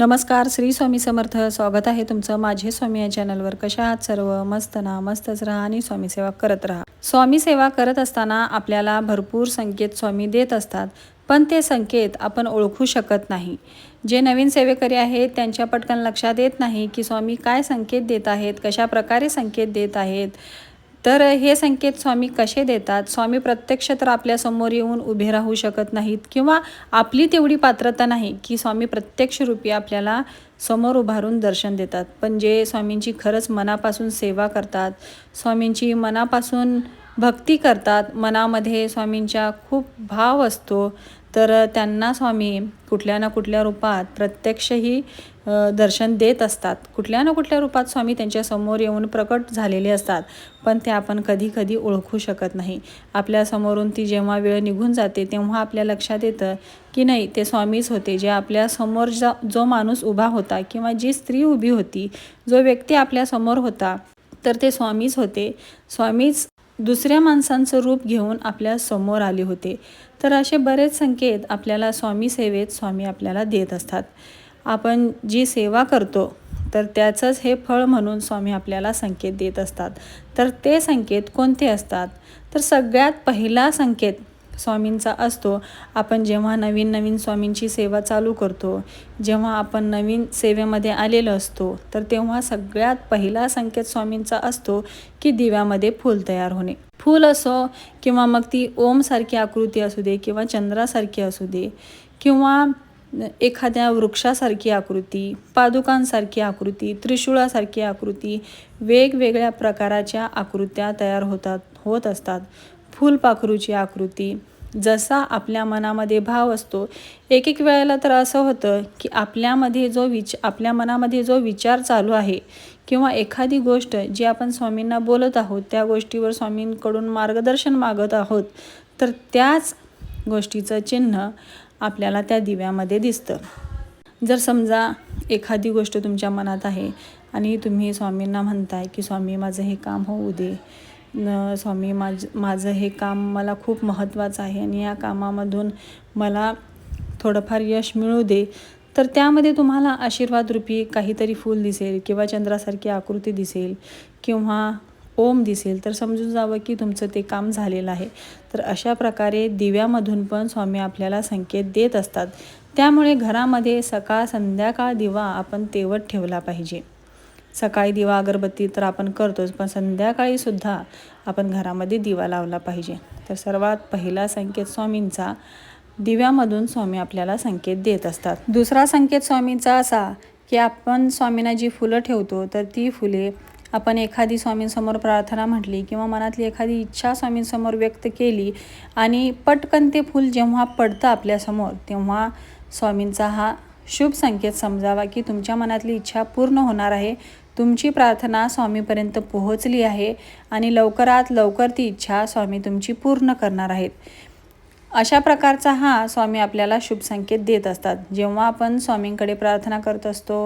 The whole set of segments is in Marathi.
नमस्कार श्री स्वामी समर्थ. स्वागत आहे तुमचं माझे स्वामी या चॅनलवर. कशा आहात सर्व? मस्त ना? मस्तच राहा आणि स्वामी सेवा करत राहा. स्वामी सेवा करत असताना आपल्याला भरपूर संकेत स्वामी देत असतात पण ते संकेत आपण ओळखू शकत नाही. जे नवीन सेवेकरी आहेत त्यांच्या पटकन लक्षात येत नाही की स्वामी काय संकेत देत आहेत कशा प्रकारे संकेत देत आहेत. तर हे संकेत स्वामी कसे देतात? स्वामी प्रत्यक्ष तर आपल्यासमोर येऊन उभे राहू शकत नाहीत किंवा आपली तेवढी पात्रता नाही की स्वामी प्रत्यक्ष रूपी आपल्याला समोर उभारून दर्शन देतात. पण जे स्वामींची खरंच मनापासून सेवा करतात स्वामींची मनापासून भक्ती करतात मनामध्ये स्वामींच्या खूप भाव असतो तर त्यांना स्वामी कुठल्या ना कुठल्या रूपात प्रत्यक्षही दर्शन देत असतात. कुठल्या ना कुठल्या रूपात स्वामी त्यांच्यासमोर येऊन प्रकट झालेले असतात. पण ते आपण कधी कधी ओळखू शकत नाही. आपल्यासमोरून ती जेव्हा वेळ निघून जाते तेव्हा आपल्या लक्षात येतं की नाही ते स्वामीच होते. जे आपल्यासमोर जा जो माणूस उभा होता किंवा जी स्त्री उभी होती जो व्यक्ती आपल्यासमोर होता तर ते स्वामीच होते. स्वामीच दुसऱ्या माणसांचं रूप घेऊन आपल्यासमोर आले होते. तर असे बरेच संकेत आपल्याला स्वामी सेवेत स्वामी आपल्याला देत असतात. आपण जी सेवा करतो तर त्याचंच हे फळ म्हणून स्वामी आपल्याला संकेत देत असतात. तर ते संकेत कोणते असतात? तर सगळ्यात पहिला संकेत स्वामींचा असतो आपण जेव्हा नवीन नवीन स्वामींची सेवा चालू करतो जेव्हा आपण नवीन सेवेमध्ये आलेलो असतो तर तेव्हा सगळ्यात पहिला संकेत स्वामींचा असतो की दिव्यामध्ये फूल तयार होणे. फूल असो किंवा मग ती ओमसारखी आकृती असू दे किंवा चंद्रासारखी असू दे किंवा एखाद्या वृक्षासारखी आकृती पादुकांसारखी आकृती त्रिशूळासारखी आकृती वेगवेगळ्या प्रकाराच्या आकृत्या तयार होतात होत असतात. फुलपाखरूची आकृती जसा आपल्या मनामध्ये भाव असतो एक एक वेळेला तर असं होतं की आपल्यामध्ये जो विच आपल्या मनामध्ये जो विचार चालू आहे किंवा एखादी गोष्ट जी आपण स्वामींना बोलत आहोत त्या गोष्टीवर स्वामींकडून मार्गदर्शन मागत आहोत तर त्याच गोष्टीचं चिन्ह आपल्याला त्या दिव्यामध्ये दिसतं. जर समजा एखादी गोष्ट तुमच्या मनात आहे आणि तुम्ही स्वामींना म्हणताय की स्वामी माझं हे काम होऊ दे. न स्वामी माझ माझं हे काम मला खूप महत्त्वाचं आहे आणि या कामामधून मला थोडंफार यश मिळू दे. तर त्यामध्ये तुम्हाला आशीर्वादरूपी काहीतरी फूल दिसेल किंवा चंद्रासारखी आकृती दिसेल किंवा ओम दिसेल तर समजून जावं की तुमचं ते काम झालेलं आहे. तर अशा प्रकारे दिव्यामधून पण स्वामी आपल्याला संकेत देत असतात. त्यामुळे घरामध्ये सकाळ संध्याकाळ दिवा आपण तेवत ठेवला पाहिजे. सकाळी दिवा अगरबत्ती तर आपण करतोच पण संध्याकाळी सुद्धा आपण घरामध्ये दिवा लावला पाहिजे. तर सर्वात पहिला संकेत स्वामींचा दिव्यामधून स्वामी आपल्याला संकेत देत असतात. दुसरा संकेत स्वामींचा असा की आपण स्वामींना जी फुलं ठेवतो तर ती फुले आपण एखादी स्वामींसमोर प्रार्थना म्हटली किंवा मनातली एखादी इच्छा स्वामींसमोर व्यक्त केली आणि पटकन ते फूल जेव्हा पडतं आपल्यासमोर तेव्हा स्वामींचा हा शुभ संकेत समजावा की तुमच्या मनातली इच्छा पूर्ण होणार आहे. तुमची प्रार्थना स्वामीपर्यंत पोहोचली आहे आणि लवकरात लवकर ती इच्छा स्वामी तुमची पूर्ण करणार आहेत. अशा प्रकारचा हा स्वामी आपल्याला शुभ संकेत देत असतात. जेव्हा आपण स्वामींकडे प्रार्थना करत असतो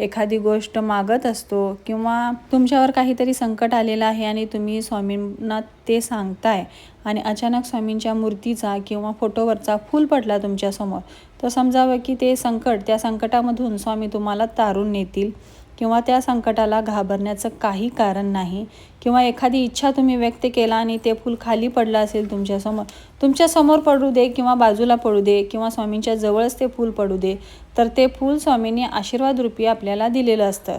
एखादी गोष्ट मागत असतो किंवा तुमच्यावर काहीतरी संकट आलेलं आहे आणि तुम्ही स्वामींना ते सांगताय आणि अचानक स्वामींच्या मूर्तीचा किंवा फोटोवरचा फूल पडला तुमच्यासमोर तर समजावं की ते संकट त्या संकटामधून स्वामी तुम्हाला तारून नेतील. किंवा त्या संकटाला घाबरण्याचं काही कारण नाही. किंवा एखादी इच्छा तुम्ही व्यक्त केला आणि ते फूल खाली पडलं असेल तुमच्यासमोर तुमच्यासमोर पडू दे किंवा बाजूला पडू दे किंवा स्वामींच्या जवळच ते फूल पडू दे तर ते फूल स्वामींनी आशीर्वाद रूपी आपल्याला दिलेलं असतं.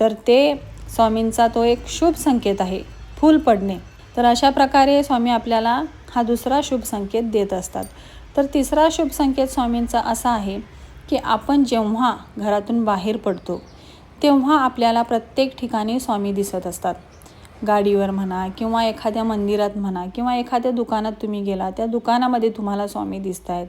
तर ते स्वामींचा तो एक शुभ संकेत आहे फूल पडणे. तर अशा प्रकारे स्वामी आपल्याला हा दुसरा शुभ संकेत देत असतात. तर तिसरा शुभ संकेत स्वामींचा असा आहे की आपण जेव्हा घरातून बाहेर पडतो तेव्हा आपल्याला प्रत्येक ठिकाणी स्वामी दिसत असतात. गाडीवर म्हणा किंवा एखाद्या मंदिरात म्हणा किंवा एखाद्या दुकानात तुम्ही गेला त्या दुकानामध्ये तुम्हाला स्वामी दिसत आहेत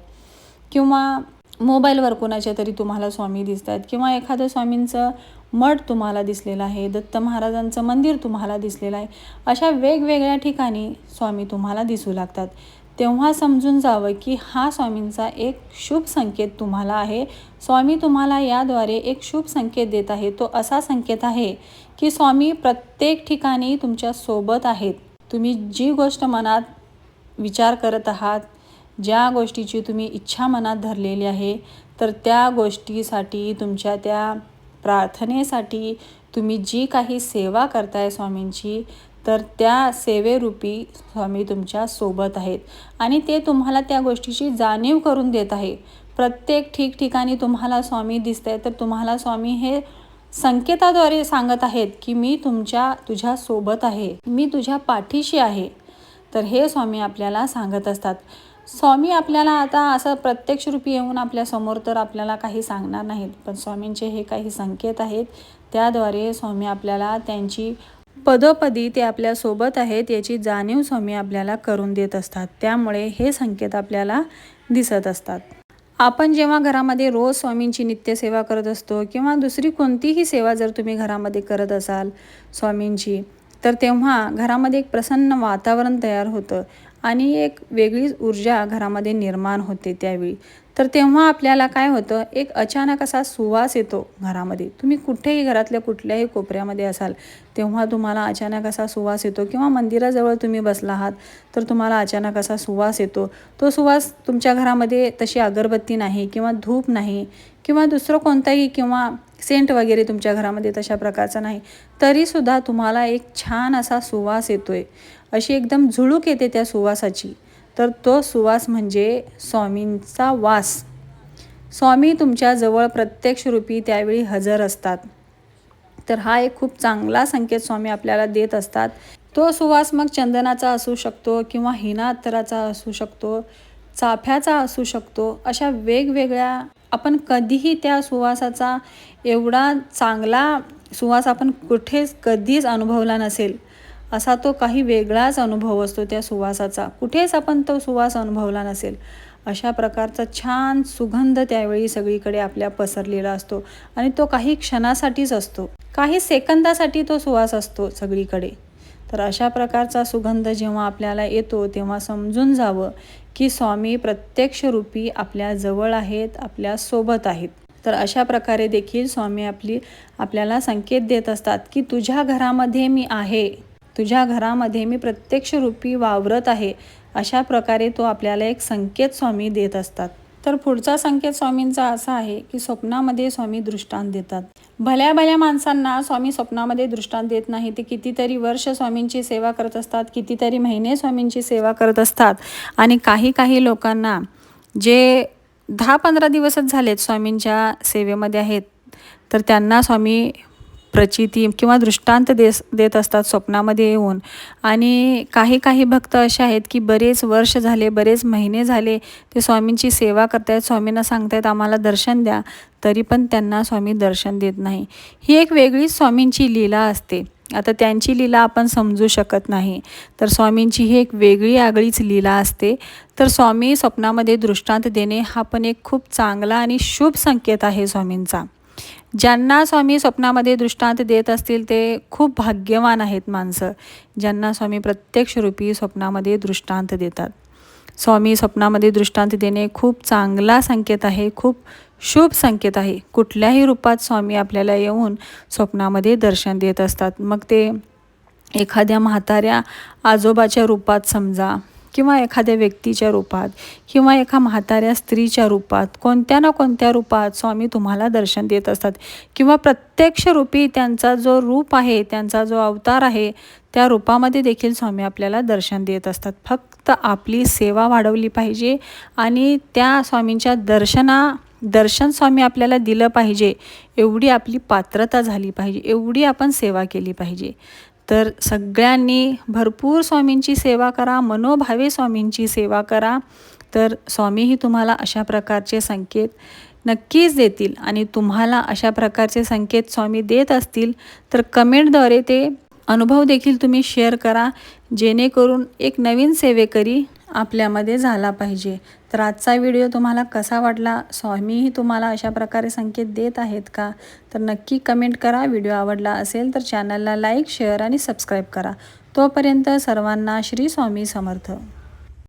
किंवा मोबाईलवर कोणाच्या तरी तुम्हाला स्वामी दिसत आहेत किंवा एखादं स्वामींचं मठ तुम्हाला दिसलेलं आहे दत्त महाराजांचं मंदिर तुम्हाला दिसलेलं आहे अशा वेगवेगळ्या ठिकाणी स्वामी तुम्हाला दिसू लागतात. तेव्हा समजून जावं की हा स्वामींचा एक शुभ संकेत तुम्हाला आहे. स्वामी तुम्हाला याद्वारे एक शुभ संकेत देत आहे. तो असा संकेत आहे की स्वामी प्रत्येक ठिकाणी तुमच्यासोबत आहेत. तुम्ही जी गोष्ट मनात विचार करत आहात ज्या गोष्टीची तुम्ही इच्छा मनात धरलेली आहे तर त्या गोष्टीसाठी तुमच्या त्या प्रार्थनेसाठी तुम्ही जी काही सेवा करताय स्वामींची तर त्या सेवेरूपी स्वामी तुमच्यासोबत आहेत. आणि ते तुम्हाला त्या गोष्टीची जाणीव करून देत आहे. प्रत्येक ठिकठिकाणी तुम्हाला स्वामी दिसत आहे तर तुम्हाला स्वामी हे संकेताद्वारे सांगत आहेत की मी तुमच्या तुझ्या सोबत आहे. मी तुझ्या पाठीशी आहे. तर हे स्वामी आपल्याला सांगत असतात. स्वामी आपल्याला आता असं प्रत्यक्ष रूपी येऊन आपल्यासमोर तर आपल्याला काही सांगणार नाहीत. पण स्वामींचे हे काही संकेत आहेत. त्याद्वारे स्वामी आपल्याला त्यांची पदोपदी ते आपल्यासोबत आहेत याची जाणीव स्वामी आपल्याला करून देत असतात. त्यामुळे हे संकेत आपल्याला दिसत असतात. आपण जेव्हा घरामध्ये रोज स्वामींची नित्यसेवा करत असतो किंवा दुसरी कोणतीही सेवा जर तुम्ही घरामध्ये करत असाल स्वामींची तर तेव्हा घरामध्ये एक प्रसन्न वातावरण तयार होतं आणि एक वेगळीच ऊर्जा घरामध्ये निर्माण होते त्यावेळी. तर तेव्हा आपल्याला काय होतं एक अचानक असा सुवास येतो घरामध्ये. तुम्ही कुठेही घरातल्या कुठल्याही कोपऱ्यामध्ये असाल तेव्हा तुम्हाला अचानक असा सुवास येतो किंवा मंदिराजवळ तुम्ही बसला आहात तर तुम्हाला अचानक असा सुवास येतो. तो सुवास तुमच्या घरामध्ये तशी अगरबत्ती नाही किंवा धूप नाही किंवा दुसरं कोणताही किंवा सेंट वगैरे तुमच्या घरामध्ये तशा प्रकारचा नाही तरीसुद्धा तुम्हाला एक छान असा सुवास येतो आहे अशी एकदम झुळूक येते त्या सुवासाची. तर तो सुवास म्हणजे स्वामींचा वास. स्वामी तुमच्याजवळ प्रत्यक्ष रूपी त्यावेळी हजर असतात. तर हा एक खूप चांगला संकेत स्वामी आपल्याला देत असतात. तो सुवास मग चंदनाचा असू शकतो किंवा हिना अत्तराचा असू शकतो चाफ्याचा असू शकतो अशा वेगवेगळ्या आपण कधीही त्या सुवासाचा एवढा चांगला सुवास आपण कुठेच कधीच अनुभवला नसेल. असा तो काही वेगळाच अनुभव असतो त्या सुवासाचा. कुठेच आपण तो सुवास अनुभवला नसेल. अशा प्रकारचा छान सुगंध त्यावेळी सगळीकडे आपल्या पसरलेला असतो आणि तो काही क्षणासाठीच असतो. काही सेकंदासाठी तो सुवास असतो सगळीकडे. तर अशा प्रकारचा सुगंध जेव्हा आपल्याला येतो तेव्हा समजून जावं की स्वामी प्रत्यक्ष रूपी आपल्या जवळ आहेत आपल्यासोबत आहेत. तर अशा प्रकारे देखील स्वामी आपली आपल्याला संकेत देत असतात की तुझ्या घरामध्ये मी आहे. तुझ्या घरामध्ये मी प्रत्यक्ष रूपी वावरत आहे अशा प्रकारे तो आपल्याला एक संकेत स्वामी देत असतात. तर पुढचा संकेत स्वामींचा असा आहे की स्वप्नामध्ये स्वामी दृष्टांत देतात. भल्या भल्या माणसांना स्वामी स्वप्नामध्ये दृष्टांत देत नाही ते कितीतरी वर्ष स्वामींची सेवा करत असतात कितीतरी महिने स्वामींची सेवा करत असतात आणि काही काही लोकांना जे दहा पंधरा दिवसच झालेत स्वामींच्या सेवेमध्ये आहेत तर त्यांना स्वामी प्रचिती किंवा दृष्टांत देस देत असतात स्वप्नामध्ये येऊन. आणि काही काही भक्त असे आहेत की बरेच वर्ष झाले बरेच महिने झाले ते स्वामींची सेवा करतायत स्वामींना सांगतायत आम्हाला दर्शन द्या. तरी पण त्यांना स्वामी दर्शन देत नाही. ही एक वेगळीच स्वामींची लीला असते. आता त्यांची लीला आपण समजू शकत नाही. तर स्वामींची ही एक वेगळी आगळीच लीला असते. तर स्वामी स्वप्नामध्ये दृष्टांत देणे हा पण एक खूप चांगला आणि शुभ संकेत आहे स्वामींचा. ज्यांना स्वामी स्वप्नामध्ये दृष्टांत देत असतील ते खूप भाग्यवान आहेत माणसं. ज्यांना स्वामी प्रत्यक्ष रूपी स्वप्नामध्ये दृष्टांत देतात. स्वामी स्वप्नामध्ये दृष्टांत देणे खूप चांगला संकेत आहे खूप शुभ संकेत आहे. कुठल्याही रूपात स्वामी आपल्याला येऊन स्वप्नामध्ये दर्शन देत असतात. मग ते एखाद्या म्हाताऱ्या आजोबाच्या रूपात समजा किंवा एखाद्या व्यक्तीच्या रूपात किंवा एका म्हाताऱ्या स्त्रीच्या रूपात कोणत्या ना कोणत्या रूपात स्वामी तुम्हाला दर्शन देत असतात. किंवा प्रत्यक्ष रूपी त्यांचा जो रूप आहे त्यांचा जो अवतार आहे त्या रूपामध्ये देखील स्वामी आपल्याला दर्शन देत असतात. फक्त आपली सेवा वाढवली पाहिजे आणि त्या स्वामींच्या दर्शना दर्शन स्वामी आपल्याला दिलं पाहिजे. एवढी आपली पात्रता झाली पाहिजे. एवढी आपण सेवा केली पाहिजे. तर सगळ्यांनी भरपूर स्वामींची सेवा करा मनोभावे स्वामींची सेवा करा. तर स्वामीही तुम्हाला अशा प्रकारचे संकेत नक्कीच देतील आणि तुम्हाला अशा प्रकारचे संकेत स्वामी देत असतील तर कमेंटद्वारे ते अनुभव देखील तुम्ही शेअर करा जेणेकरून एक नवीन सेवेकरी आपल्यामध्ये झाला पाहिजे. तर आजचा व्हिडिओ तुम्हाला कसा वाटला? स्वामीही तुम्हाला अशा प्रकारे संकेत देत आहेत का? तर नक्की कमेंट करा. व्हिडिओ आवडला असेल तर चॅनलला लाईक शेअर आणि सबस्क्राईब करा. तोपर्यंत सर्वांना श्री स्वामी समर्थ.